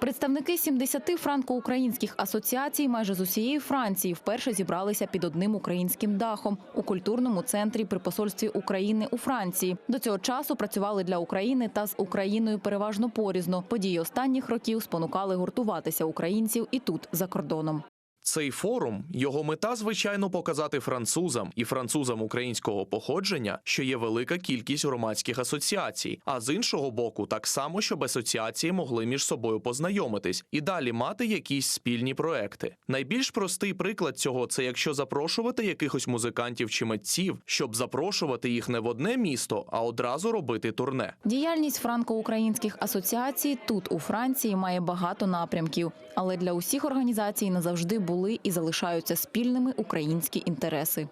Представники 70 франко-українських асоціацій майже з усієї Франції вперше зібралися під одним українським дахом у культурному центрі при посольстві України у Франції. До цього часу працювали для України та з Україною переважно порізно. Події останніх років спонукали гуртуватися українців і тут за кордоном. Цей форум його мета, звичайно, показати французам і французам українського походження, що є велика кількість громадських асоціацій. А з іншого боку, так само, щоб асоціації могли між собою познайомитись і далі мати якісь спільні проекти. Найбільш простий приклад цього це якщо запрошувати якихось музикантів чи митців, щоб запрошувати їх не в одне місто, а одразу робити турне. Діяльність франко-українських асоціацій тут у Франції має багато напрямків, але для усіх організацій назавжди були і залишаються спільними українські інтереси.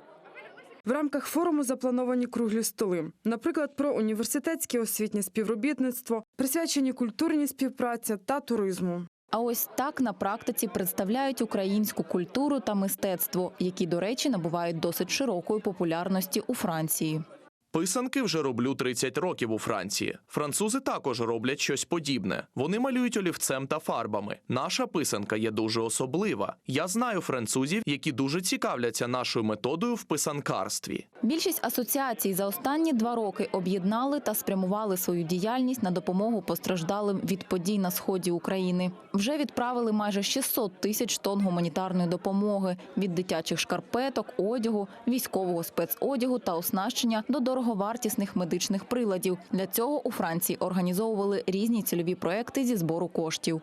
В рамках форуму заплановані круглі столи, наприклад, про університетське освітнє співробітництво, присвячені культурній співпраці та туризму. А ось так на практиці представляють українську культуру та мистецтво, які, до речі, набувають досить широкої популярності у Франції. Писанки вже роблю 30 років у Франції. Французи також роблять щось подібне. Вони малюють олівцем та фарбами. Наша писанка є дуже особлива. Я знаю французів, які дуже цікавляться нашою методою в писанкарстві. Більшість асоціацій за останні два роки об'єднали та спрямували свою діяльність на допомогу постраждалим від подій на сході України. Вже відправили майже 600 тисяч тонн гуманітарної допомоги від дитячих шкарпеток, одягу, військового спецодягу та оснащення до дороговартісних медичних приладів. Для цього у Франції організовували різні цільові проекти зі збору коштів.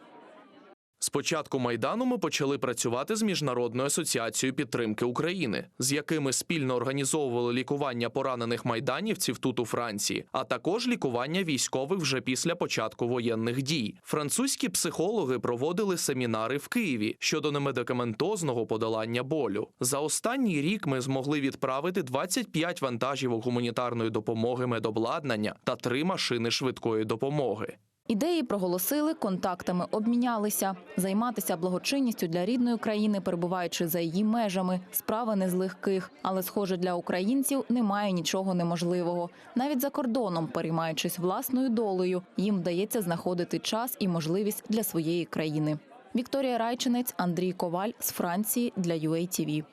З початку майдану ми почали працювати з міжнародною асоціацією підтримки України, з якими спільно організовували лікування поранених майданівців тут у Франції, а також лікування військових вже після початку воєнних дій. Французькі психологи проводили семінари в Києві щодо немедикаментозного подолання болю. За останній рік ми змогли відправити 25 вантажівок гуманітарної допомоги медобладнання та три машини швидкої допомоги. Ідеї проголосили, контактами обмінялися. Займатися благочинністю для рідної країни, перебуваючи за її межами, справа не з легких. Але, схоже, для українців немає нічого неможливого. Навіть за кордоном, переймаючись власною долею, їм вдається знаходити час і можливість для своєї країни. Вікторія Райчинець, Андрій Коваль з Франції для UATV.